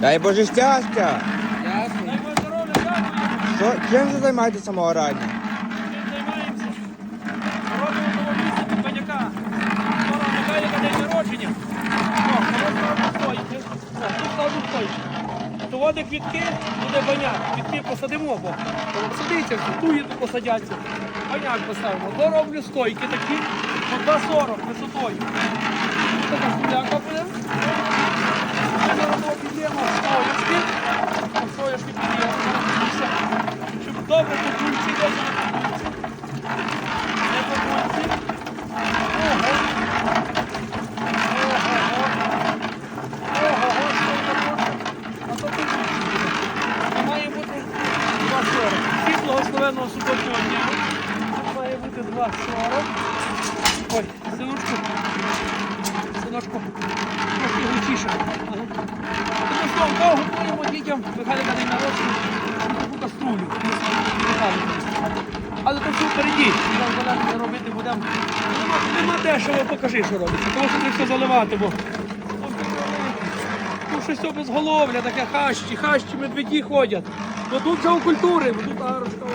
Дай Боже щастя! Дякую. Що, чим ви займаєтеся самого рання? Займаємося? Робимо того місця. Скоро Михайлика день народження. О, ось там стойки. О, тут ставлю стойки. То води квітки, буде баняк. Квітки посадимо, бо посадиться, туї тут посадяться. Баняк поставимо. То роблю стойки такі, по 2,40 висотою. Така буде. Зараз підемо стоячки. Стоячки підемо. Все. Щоб добре по кульці десь. Не по кульці. Ого. Ого. Ого, що це буде? А то по кульці буде. А має бути 2,40. Благословенного суботнього має бути 2,40. Ой, синочку. Синочку. Трохи гучіше. Ага. Тому що довго будемо дітям Михайлика день народження таку каструлю. Але то все впереді. Зараз заляти робити будемо. Нема, нема дешево, покажи, що робиться. Тому що треба все заливати, бо тут щось безголовля, таке хащі, хащі, медведі ходять. Ну тут все у культури, тут арочка.